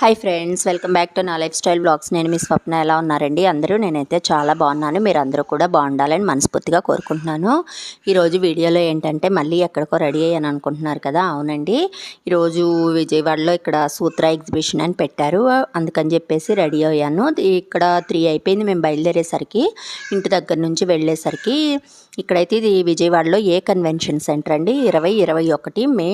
Hi friends welcome back to నా life style blogs నేను మీ స్వప్న ఎలా ఉన్నారండి? అందరూ నేనైతే చాలా బాగున్నాను. మీరు అందరూ కూడా బాగుండాలని మనస్ఫూర్తిగా కోరుకుంటున్నాను. ఈరోజు వీడియోలో ఏంటంటే మళ్ళీ ఎక్కడికో రెడీ అయ్యాను అనుకుంటున్నారు కదా? అవునండి. ఈరోజు విజయవాడలో ఇక్కడ సూత్ర ఎగ్జిబిషన్ అని పెట్టారు. అందుకని చెప్పేసి రెడీ అయ్యాను. ఇక్కడ త్రీ అయిపోయింది. మేము బయలుదేరేసరికి ఇంటి దగ్గర నుంచి వెళ్ళేసరికి ఇక్కడైతే ఇది విజయవాడలో ఏ కన్వెన్షన్ సెంటర్ అండి? ఇరవై ఇరవై ఒకటి మే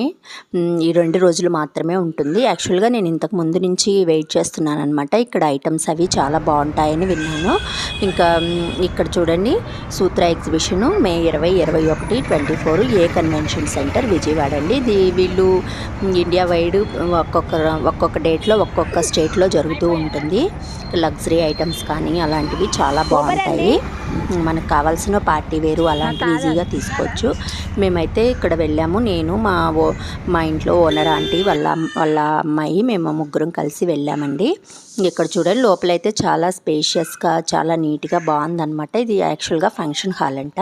ఈ రెండు రోజులు మాత్రమే ఉంటుంది. యాక్చువల్గా నేను ఇంతకు ముందు నుంచి వెయిట్ చేస్తున్నాను అనమాట ఇక్కడ ఐటమ్స్ అవి చాలా బాగుంటాయని విన్నాను. ఇంకా ఇక్కడ చూడండి సూత్ర ఎగ్జిబిషన్ మే ఇరవై ఇరవై ఒకటి twenty four A convention centre Vijayawada అండి. ఇది వీళ్ళు ఇండియా వైడ్ ఒక్కొక్క ఒక్కొక్క డేట్లో ఒక్కొక్క స్టేట్లో జరుగుతూ ఉంటుంది. లగ్జరీ ఐటమ్స్ కానీ అలాంటివి చాలా బాగుంటాయి. మనకు కావాల్సిన పార్టీ వేరు అలాంటివి ఈజీగా తీసుకోవచ్చు. మేమైతే ఇక్కడ వెళ్ళాము. నేను మా ఓ మా ఇంట్లో ఓనర్ ఆంటీ వాళ్ళ వాళ్ళ అమ్మాయి మేము ముగ్గురం కలిసి వెళ్ళామండి. ఇక్కడ చూడండి లోపలైతే చాలా స్పేషియస్గా చాలా నీట్గా బాగుందన్నమాట. ఇది యాక్చువల్గా ఫంక్షన్ హాల్ అంట.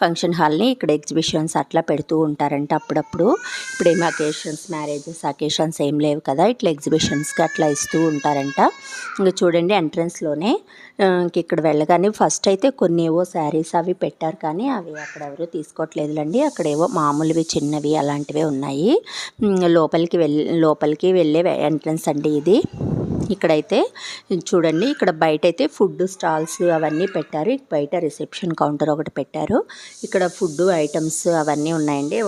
ఫంక్షన్ హాల్ని ఇక్కడ ఎగ్జిబిషన్స్ అట్లా పెడుతూ ఉంటారంట అప్పుడప్పుడు. ఇప్పుడు ఏం అకేషన్స్ మ్యారేజెస్ అకేషన్స్ ఏం లేవు కదా. ఇట్లా ఎగ్జిబిషన్స్కి అట్లా ఇస్తూ ఉంటారంట. ఇంకా చూడండి ఎంట్రన్స్లోనే ఇక్కడ వెళ్ళగానే ఫస్ట్ అయితే కొన్ని ఏవో శారీస్ అవి పెట్టారు కానీ అవి అక్కడ ఎవరు తీసుకోవట్లేదులండి. అక్కడ ఏవో మామూలువి చిన్నవి అలాంటివే ఉన్నాయి. లోపలికి వెళ్ళి లోపలికి వెళ్ళే ఎంట్రన్స్ అండి ఇది. ఇక్కడైతే చూడండి ఇక్కడ బయట అయితే ఫుడ్ స్టాల్స్ అవన్నీ పెట్టారు. బయట రిసెప్షన్ కౌంటర్ ఒకటి పెట్టారు. ఇక్కడ ఫుడ్ ఐటమ్స్ అవన్నీ ఉన్నాయండి.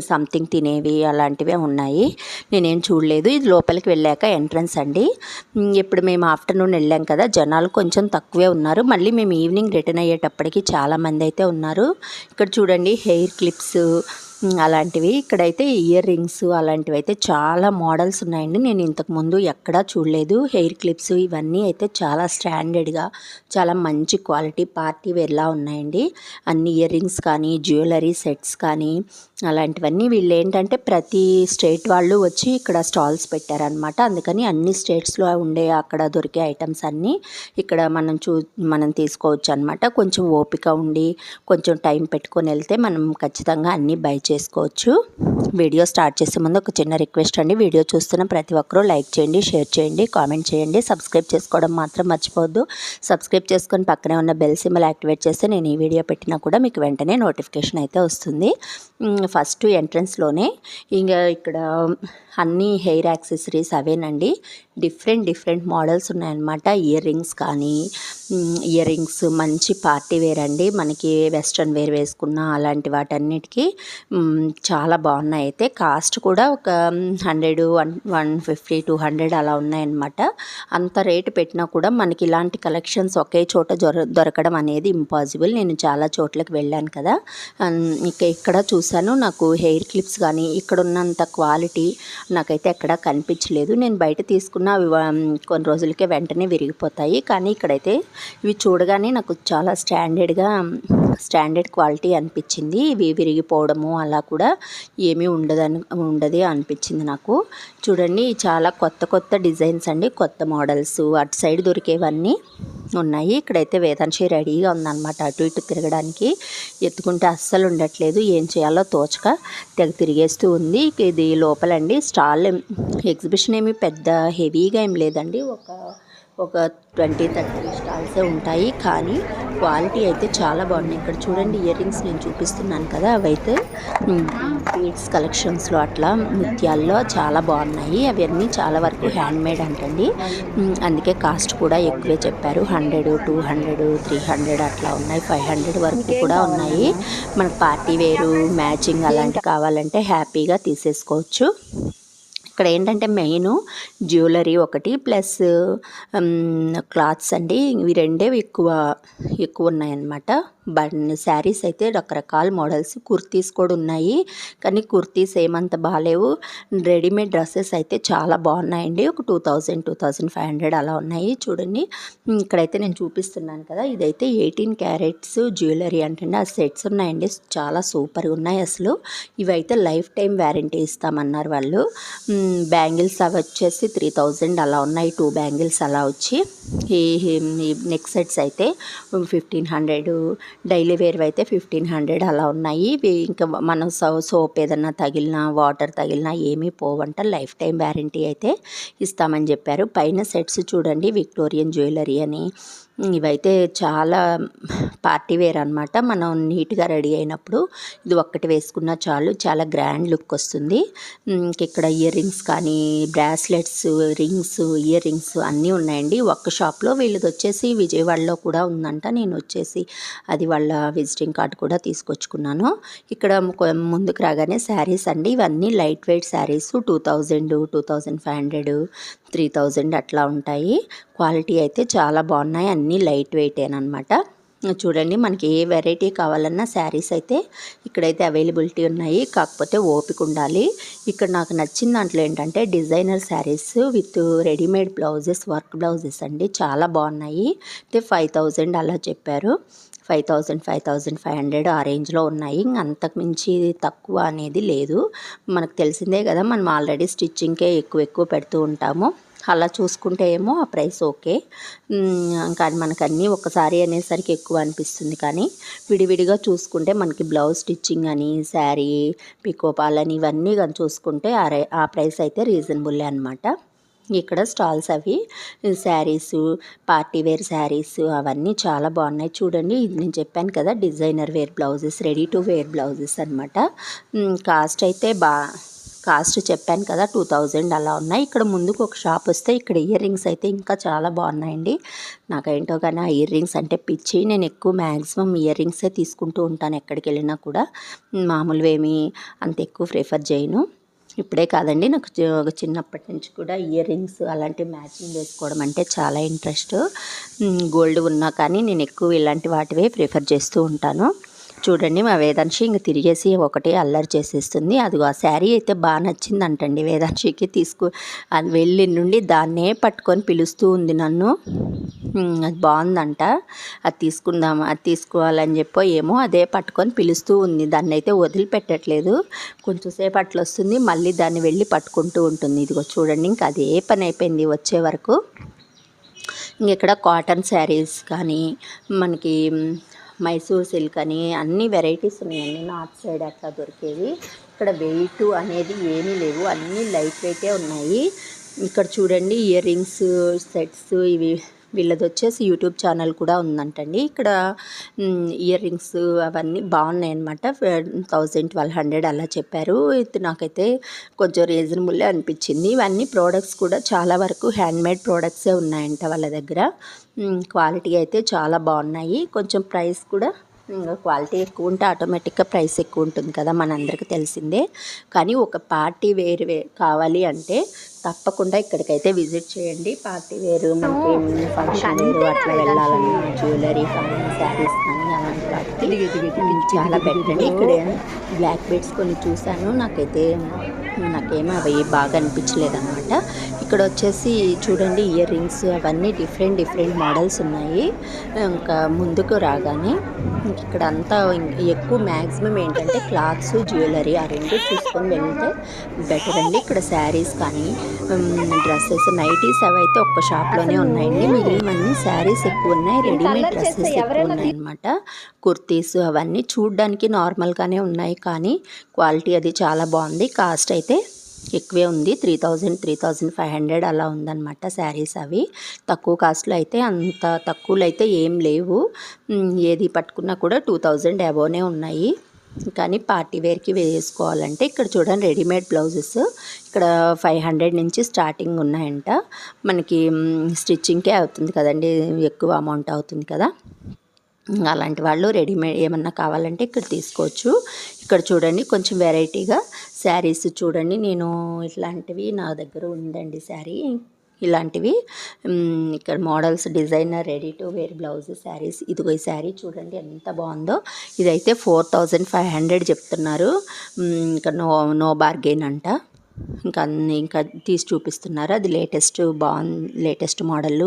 సంథింగ్ తినేవి అలాంటివే ఉన్నాయి. నేనేం చూడలేదు. ఇది లోపలికి వెళ్ళాక ఎంట్రన్స్ అండి. ఇప్పుడు మేము ఆఫ్టర్నూన్ వెళ్ళాం కదా. జనాలు కొంచెం తక్కువే ఉన్నారు. మళ్ళీ మేము ఈవినింగ్ రిటర్న్ అయ్యేటప్పటికి చాలామంది అయితే ఉన్నారు. ఇక్కడ చూడండి హెయిర్ క్లిప్స్ అలాంటివి. ఇక్కడైతే ఇయర్ రింగ్స్ అలాంటివి అయితే చాలా మోడల్స్ ఉన్నాయండి. నేను ఇంతకు ముందు ఎక్కడా చూడలేదు. హెయిర్ క్లిప్స్ ఇవన్నీ అయితే చాలా స్టాండర్డ్గా చాలా మంచి క్వాలిటీ పార్టీ వేర్లా ఉన్నాయండి. అన్ని ఇయర్ రింగ్స్ కానీ జ్యువెలరీ సెట్స్ కానీ అలాంటివన్నీ వీళ్ళు ఏంటంటే ప్రతి స్టేట్ వాళ్ళు వచ్చి ఇక్కడ స్టాల్స్ పెట్టారనమాట అందుకని అన్ని స్టేట్స్లో ఉండే అక్కడ దొరికే ఐటమ్స్ అన్నీ ఇక్కడ మనం చూ మనం తీసుకోవచ్చు అనమాట కొంచెం ఓపిక ఉండి కొంచెం టైం పెట్టుకొని వెళ్తే మనం ఖచ్చితంగా అన్నీ బై చేసుకోవచ్చు వీడియో స్టార్ట్ చేసే ముందు ఒక చిన్న రిక్వెస్ట్ అండి. వీడియో చూస్తున్న ప్రతి ఒక్కరూ లైక్ చేయండి షేర్ చేయండి కామెంట్ చేయండి. సబ్స్క్రైబ్ చేసుకోవడం మాత్రం మర్చిపోవద్దు. సబ్స్క్రైబ్ చేసుకొని పక్కనే ఉన్న బెల్ సింబల్ యాక్టివేట్ చేస్తే నేను ఈ వీడియో పెట్టినా కూడా మీకు వెంటనే నోటిఫికేషన్ అయితే వస్తుంది. ఫస్ట్ ఎంట్రన్స్లోనే ఇంకా ఇక్కడ అన్ని హెయిర్ యాక్సెసరీస్ అవేనండి. డిఫరెంట్ డిఫరెంట్ మోడల్స్ ఉన్నాయన్నమాట. ఇయర్ రింగ్స్ కానీ ఇయర్ రింగ్స్ మంచి పార్టీ వేర్ అండి. మనకి వెస్ట్రన్ వేర్ వేసుకున్న అలాంటి వాటన్నిటికీ చాలా బాగున్నాయి. అయితే కాస్ట్ కూడా ఒక hundred one one fifty two hundred అలా ఉన్నాయన్నమాట. అంత రేటు పెట్టినా కూడా మనకి ఇలాంటి కలెక్షన్స్ ఒకే చోట దొరకడం అనేది ఇంపాసిబుల్. నేను చాలా చోట్లకి వెళ్ళాను కదా. ఇక ఇక్కడ చూశాను నాకు హెయిర్ క్లిప్స్ కానీ ఇక్కడ ఉన్నంత క్వాలిటీ నాకైతే ఎక్కడా కనిపించలేదు. నేను బయట తీసుకున్న అవి కొన్ని రోజులకే వెంటనే విరిగిపోతాయి. కానీ ఇక్కడైతే ఇవి చూడగానే నాకు చాలా స్టాండర్డ్గా స్టాండర్డ్ క్వాలిటీ అనిపించింది. ఇవి విరిగిపోవడము అలా కూడా ఏమి ఉండదని ఉండదు అనిపించింది నాకు. చూడండి చాలా కొత్త కొత్త డిజైన్స్ అండి. కొత్త మోడల్స్ అటు సైడ్ దొరికేవన్నీ ఉన్నాయి. ఇక్కడైతే వేదాంశి రెడీగా ఉందన్నమాట. అటు ఇటు తిరగడానికి ఎత్తుకుంటే అస్సలు ఉండట్లేదు. ఏం చేయాలో తోచక తెగ తిరిగేస్తూ ఉంది. ఇది లోపలండి. స్టాల్ ఎగ్జిబిషన్ ఏమి పెద్ద హెవీగా ఏం లేదండి. ఒక ఒక ట్వంటీ థర్టీ స్టాల్సే ఉంటాయి. కానీ క్వాలిటీ అయితే చాలా బాగున్నాయి. ఇక్కడ చూడండి ఇయర్ రింగ్స్ నేను చూపిస్తున్నాను కదా అవైతే బీడ్స్ కలెక్షన్స్లో అట్లా ముత్యాల్లో చాలా బాగున్నాయి. అవన్నీ చాలా వరకు హ్యాండ్ మేడ్ అంటండి అందుకే కాస్ట్ కూడా ఎక్కువే చెప్పారు. Hundred two hundred three hundred అట్లా ఉన్నాయి. ఫైవ్ హండ్రెడ్ వరకు కూడా ఉన్నాయి. మనకు పార్టీ వేరు మ్యాచింగ్ అలాంటివి కావాలంటే హ్యాపీగా తీసేసుకోవచ్చు. ఇక్కడ ఏంటంటే మెయిన్ జ్యువెలరీ ఒకటి ప్లస్ క్లాత్స్ అండి. ఇవి రెండే ఎక్కువ ఎక్కువ ఉన్నాయన్నమాట. బట్ శారీస్ అయితే రకరకాల మోడల్స్ కుర్తీస్ కూడా ఉన్నాయి. కానీ కుర్తీస్ ఏమంత బాగాలేవు రెడీమేడ్ డ్రెస్సెస్ అయితే చాలా బాగున్నాయండి. ఒక two thousand two thousand five hundred అలా ఉన్నాయి. చూడండి. ఇక్కడైతే నేను చూపిస్తున్నాను కదా. ఇదైతే ఎయిటీన్ క్యారెట్స్ జ్యువెలరీ అంటే ఆ సెట్స్ ఉన్నాయండి. చాలా సూపర్గా ఉన్నాయి అసలు. ఇవైతే లైఫ్ టైం వ్యారంటీ ఇస్తామన్నారు వాళ్ళు. బ్యాంగిల్స్ అవి వచ్చేసి త్రీ థౌజండ్ అలా ఉన్నాయి. టూ బ్యాంగిల్స్ అలా వచ్చి ఈ నెక్ సెట్స్ అయితే ఫిఫ్టీన్ హండ్రెడ్ డైలీ వేర్ అయితే ఫిఫ్టీన్ హండ్రెడ్ అలా ఉన్నాయి. ఇంకా మనం సో సోప్ ఏదన్నా తగిలినా వాటర్ తగిలినా ఏమీ పోవంట. లైఫ్ టైం వ్యారంటీ అయితే ఇస్తామని చెప్పారు. పైన సెట్స్ చూడండి విక్టోరియన్ జ్యువెలరీ అని ఇవైతే చాలా పార్టీ వేర్ అనమాట మనం నీట్గా రెడీ అయినప్పుడు ఇది ఒక్కటి వేసుకున్నా చాలు. చాలా గ్రాండ్ లుక్ వస్తుంది. ఇక్కడ ఇయర్ రింగ్స్ కానీ బ్రాస్లెట్స్ రింగ్స్ ఇయర్ రింగ్స్ అన్నీ ఉన్నాయండి. ఒక్క షాప్లో వీళ్ళది వచ్చేసి విజయవాడలో కూడా ఉందంట. నేను వచ్చేసి అది వాళ్ళ విజిటింగ్ కార్డ్ కూడా తీసుకొచ్చుకున్నాను. ఇక్కడ ముందుకు రాగానే శారీస్ అండి. ఇవన్నీ light weight saris. Two thousand two thousand five hundred three thousand అట్లా ఉంటాయి. క్వాలిటీ అయితే చాలా బాగున్నాయి. అన్నీ లైట్ వెయిటేనమాట చూడండి మనకి ఏ వెరైటీ కావాలన్నా శారీస్ అయితే ఇక్కడైతే అవైలబిలిటీ ఉన్నాయి. కాకపోతే ఓపిక ఉండాలి. ఇక్కడ నాకు నచ్చిన దాంట్లో ఏంటంటే designer saris with readymade blouses work blouses అండి. చాలా బాగున్నాయి. అయితే ఫైవ్ అలా చెప్పారు. Five thousand five thousand five hundred ఆ రేంజ్లో ఉన్నాయి. అంతకు మించి తక్కువ అనేది లేదు. మనకు తెలిసిందే కదా మనం ఆల్రెడీ స్టిచ్చింగ్కే ఎక్కువ ఎక్కువ పెడుతూ ఉంటాము. అలా చూసుకుంటే ఏమో ఆ ప్రైస్ ఓకే. కానీ మనకు అన్నీ ఒకసారి అనేసరికి ఎక్కువ అనిపిస్తుంది. కానీ విడివిడిగా చూసుకుంటే మనకి బ్లౌజ్ స్టిచ్చింగ్ అని శారీ పికోపాలని ఇవన్నీ కానీ చూసుకుంటే ఆ ప్రైస్ అయితే రీజనబుల్లే అనమాట ఇక్కడ స్టాల్స్ అవి. శారీస్ పార్టీ వేర్ శారీస్ అవన్నీ చాలా బాగున్నాయి. చూడండి ఇది నేను చెప్పాను కదా designer wear blouses ready to wear blouses అనమాట కాస్ట్ అయితే బా కాస్ట్ చెప్పాను కదా టూ థౌజండ్ అలా ఉన్నాయి. ఇక్కడ ముందుకు ఒక షాప్ వస్తే ఇక్కడ ఇయర్ రింగ్స్ అయితే ఇంకా చాలా బాగున్నాయండి. నాకేంటో కానీ ఆ ఇయర్ రింగ్స్ అంటే పిచ్చి. నేను ఎక్కువ మ్యాక్సిమం ఇయర్ రింగ్సే తీసుకుంటూ ఉంటాను ఎక్కడికి వెళ్ళినా కూడా. మామూలువేమీ అంత ఎక్కువ ప్రిఫర్ చేయను. ఇప్పుడే కాదండి నాకు చిన్నప్పటి నుంచి కూడా ఇయర్ రింగ్స్ అలాంటి మ్యాచింగ్ వేసుకోవడం అంటే చాలా ఇంట్రెస్ట్. గోల్డ్ ఉన్నా కానీ నేను ఎక్కువ ఇలాంటి వాటివే ప్రిఫర్ చేస్తూ ఉంటాను. చూడండి మా వేదాంశి ఇంక తిరిగేసి ఒకటే అల్లరి చేసేస్తుంది. అదిగో ఆ శారీ అయితే బాగా నచ్చింది అంటండి వేదాంశికి తీసుకు అది వెళ్ళి నుండి దాన్నే పట్టుకొని పిలుస్తూ ఉంది నన్ను. అది బాగుందంట. అది తీసుకుందాం అది తీసుకోవాలని చెప్పో ఏమో అదే పట్టుకొని పిలుస్తూ ఉంది. దాన్ని అయితే వదిలిపెట్టట్లేదు కొంచెంసేపు అట్లా వస్తుంది మళ్ళీ దాన్ని వెళ్ళి పట్టుకుంటూ ఉంటుంది. ఇదిగో చూడండి ఇంకా అదే పని అయిపోయింది వచ్చే వరకు. ఇంకెక్కడ కాటన్ శారీస్ కానీ మనకి మైసూర్ సిల్క్ అని అన్ని వెరైటీస్ ఉన్నాయండి. నార్త్ సైడ్ అట్లా దొరికేవి. ఇక్కడ వెయిట్ అనేది ఏమీ లేవు. అన్నీ లైట్ వెయిటే ఉన్నాయి. ఇక్కడ చూడండి ఇయర్ రింగ్స్ సెట్స్ ఇవి వీళ్ళది వచ్చేసి యూట్యూబ్ ఛానల్ కూడా ఉందంటండి. ఇక్కడ ఇయర్ రింగ్స్ అవన్నీ బాగున్నాయి అనమాట థౌజండ్ ట్వెల్వ్ హండ్రెడ్ అలా చెప్పారు. నాకైతే కొంచెం రీజనబుల్ అనిపించింది. ఇవన్నీ ప్రోడక్ట్స్ కూడా చాలా వరకు హ్యాండ్మేడ్ ప్రోడక్ట్సే ఉన్నాయంట వాళ్ళ దగ్గర. క్వాలిటీ అయితే చాలా బాగున్నాయి. కొంచెం ప్రైస్ కూడా క్వాలిటీ ఎక్కువ ఉంటే ఆటోమేటిక్గా ప్రైస్ ఎక్కువ ఉంటుంది కదా మనందరికీ తెలిసిందే. కానీ ఒక పార్టీ వేరు కావాలి అంటే తప్పకుండా ఇక్కడికైతే విజిట్ చేయండి. పార్టీ వేరు మనకి ఫంక్షన్ అట్లా వెళ్ళాలన్నా జ్యువెలరీ కానీ శారీస్ కానీ అలాంటి వాటికి చాలా బెటర్. ఇక్కడ బ్లాక్ బెడ్స్ కొన్ని చూశాను. నాకైతే నాకేమో అవి బాగా అనిపించలేదు అనమాట ఇక్కడ వచ్చేసి చూడండి ఇయర్ రింగ్స్ అవన్నీ డిఫరెంట్ డిఫరెంట్ మోడల్స్ ఉన్నాయి. ఇంకా ముందుకు రాగానే ఇక్కడ అంతా ఎక్కువ మ్యాక్సిమం ఏంటంటే క్లాత్స్ జ్యువెలరీ ఆ రెండు చూసుకొని వెళ్తే బెటర్ అండి. ఇక్కడ శారీస్ కానీ డ్రెస్సెస్ నైటీస్ అవి అయితే ఒక్క షాప్లోనే ఉన్నాయండి. మిగిలినవన్నీ శారీస్ ఎక్కువ ఉన్నాయి. రెడీమేడ్ డ్రెస్సెస్ ఎక్కువ ఉన్నాయి అనమాట కుర్తీస్ అవన్నీ చూడ్డానికి నార్మల్గానే ఉన్నాయి కానీ క్వాలిటీ అది చాలా బాగుంది. కాస్ట్ అయితే ఎక్కువే ఉంది. Three thousand three thousand five hundred అలా ఉందన్నమాట శారీస్ అవి. తక్కువ కాస్ట్లో అయితే అంత తక్కువలో అయితే ఏం లేవు. ఏది పట్టుకున్నా కూడా టూ థౌజండ్ అబోనే ఉన్నాయి. కానీ పార్టీ వేర్కి వేసుకోవాలంటే ఇక్కడ చూడండి రెడీమేడ్ బ్లౌజెస్. ఇక్కడ ఫైవ్ హండ్రెడ్ నుంచి స్టార్టింగ్ ఉన్నాయంట. మనకి స్టిచ్చింగ్కే అవుతుంది కదండి. ఎక్కువ అమౌంట్ అవుతుంది కదా. అలాంటి వాళ్ళు రెడీమేడ్ ఏమన్నా కావాలంటే ఇక్కడ తీసుకోవచ్చు. ఇక్కడ చూడండి కొంచెం వెరైటీగా శారీస్ చూడండి. నేను ఇట్లాంటివి నా దగ్గర ఉందండి శారీ. ఇలాంటివి ఇక్కడ models designer ready to wear blouse saris. ఇదిగో ఈ శారీ చూడండి ఎంత బాగుందో. ఇదైతే ఫోర్ థౌజండ్ ఫైవ్ హండ్రెడ్ చెప్తున్నారు. ఇంకా నో నో బార్గెన్ అంట. ఇంకా అన్ని ఇంకా తీసి చూపిస్తున్నారు. అది లేటెస్ట్ బాగుంది లేటెస్ట్ మోడల్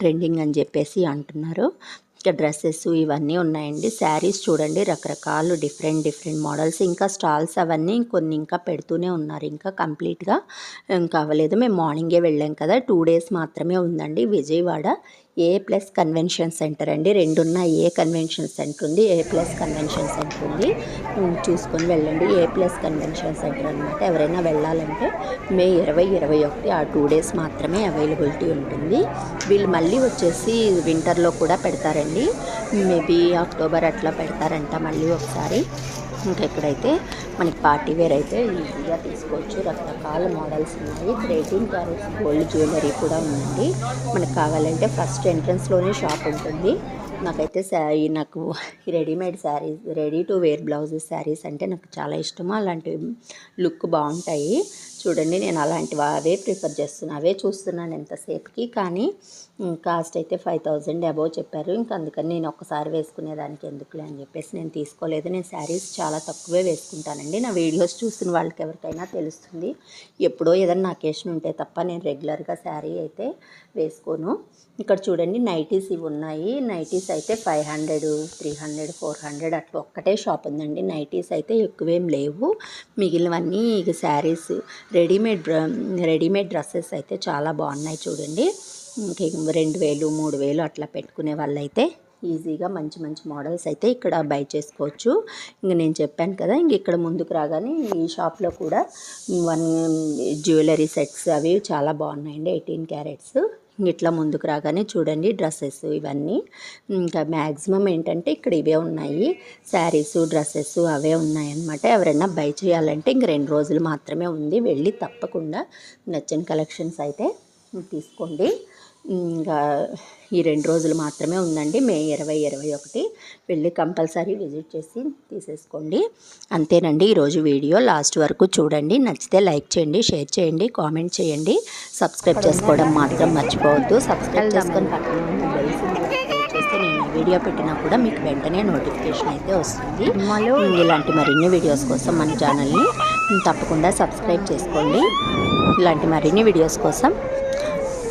ట్రెండింగ్ అని చెప్పేసి అంటున్నారు. డ్రెస్సెస్ ఇవన్నీ ఉన్నాయండి. శారీస్ చూడండి రకరకాలు డిఫరెంట్ డిఫరెంట్ మోడల్స్. ఇంకా స్టాల్స్ అవన్నీ కొన్ని ఇంకా పెడుతూనే ఉన్నారు. ఇంకా కంప్లీట్గా ఇంకా అవ్వలేదు. మేము మార్నింగే వెళ్ళాం కదా. టూ డేస్ మాత్రమే ఉందండి Vijayawada. A plus convention centre అండి. రెండున్న ఏ కన్వెన్షన్ సెంటర్ ఉంది. ఏ ప్లస్ కన్వెన్షన్ సెంటర్ ఉంది. చూసుకొని వెళ్ళండి. ఏ ప్లస్ కన్వెన్షన్ సెంటర్ అనమాట ఎవరైనా వెళ్ళాలంటే మే ఇరవై ఇరవై ఒకటి ఆ టూ డేస్ మాత్రమే అవైలబిలిటీ ఉంటుంది. వీళ్ళు మళ్ళీ వచ్చేసి వింటర్లో కూడా పెడతారండి. మేబీ అక్టోబర్ అట్లా పెడతారంట మళ్ళీ ఒకసారి. ఇంకా ఇక్కడైతే మనకి పార్టీ వేర్ అయితే ఈజీగా తీసుకోవచ్చు. రకరకాల మోడల్స్ ఉన్నాయి. ఎయిటీన్ క్యారెట్స్ గోల్డ్ జ్యువెలరీ కూడా ఉందండి. మనకు కావాలంటే ఫస్ట్ ఎంట్రన్స్లోనే షాప్ ఉంటుంది. నాకైతే శారీ నాకు readymade saris ready to wear blouses saris అంటే నాకు చాలా ఇష్టము. అలాంటి లుక్ బాగుంటాయి. చూడండి నేను అలాంటివి అవే ప్రిఫర్ చేస్తున్నాను అవే చూస్తున్నాను ఎంతసేపుకి. కానీ కాస్ట్ అయితే ఫైవ్ థౌజండ్ అబోవ్ చెప్పారు. ఇంకా అందుకని నేను ఒక్కసారి వేసుకునేదానికి ఎందుకులే అని చెప్పేసి నేను తీసుకోలేదు. నేను శారీస్ చాలా తక్కువే వేసుకుంటానండి. నా వీడియోస్ చూసిన వాళ్ళకి ఎవరికైనా తెలుస్తుంది. ఎప్పుడో ఏదైనా అకేషన్ ఉంటే తప్ప నేను రెగ్యులర్గా శారీ అయితే వేసుకోను. ఇక్కడ చూడండి నైటీస్ ఇవి ఉన్నాయి. నైటీస్ అయితే five hundred three hundred four hundred అట్లా ఒక్కటే షాప్ ఉందండి. నైటీస్ అయితే ఎక్కువేం లేవు. మిగిలినవన్నీ ఇక శారీస్ రెడీమేడ్ రెడీమేడ్ డ్రెస్సెస్ అయితే చాలా బాగున్నాయి చూడండి. రెండు వేలు మూడు వేలు అట్లా పెట్టుకునే వాళ్ళైతే ఈజీగా మంచి మంచి మోడల్స్ అయితే ఇక్కడ బై చేసుకోవచ్చు. ఇంక నేను చెప్పాను కదా ఇంక ఇక్కడ ముందుకు రాగానే ఈ షాప్లో కూడా వన్ జ్యువెలరీ సెట్స్ అవి చాలా బాగున్నాయండి ఎయిటీన్ క్యారెట్స్. ఇట్లా ముందుకు రాగానే చూడండి డ్రెస్సెస్ ఇవన్నీ. ఇంకా మ్యాక్సిమం ఏంటంటే ఇక్కడ ఇవే ఉన్నాయి. శారీస్ డ్రెస్సెస్ అవే ఉన్నాయన్నమాట. ఎవరైనా బై చేయాలంటే ఇంక రెండు రోజులు మాత్రమే ఉంది. వెళ్ళి తప్పకుండా నచ్చిన కలెక్షన్స్ అయితే తీసుకోండి. ఇంకా ఈ రెండు రోజులు మాత్రమే ఉందండి. మే ఇరవై ఇరవై ఒకటి. వెళ్ళి కంపల్సరీ విజిట్ చేసి తీసేసుకోండి. అంతేనండి ఈరోజు వీడియో. లాస్ట్ వరకు చూడండి. నచ్చితే లైక్ చేయండి షేర్ చేయండి కామెంట్ చేయండి. సబ్స్క్రైబ్ చేసుకోవడం మాత్రం మర్చిపోవద్దు. సబ్స్క్రైబ్ చేసుకొని పక్కన చేస్తే నేను వీడియో పెట్టినా కూడా మీకు వెంటనే నోటిఫికేషన్ అయితే వస్తుంది. ఇలాంటి మరిన్ని వీడియోస్ కోసం మన ఛానల్ని తప్పకుండా సబ్స్క్రైబ్ చేసుకోండి. ఇలాంటి మరిన్ని వీడియోస్ కోసం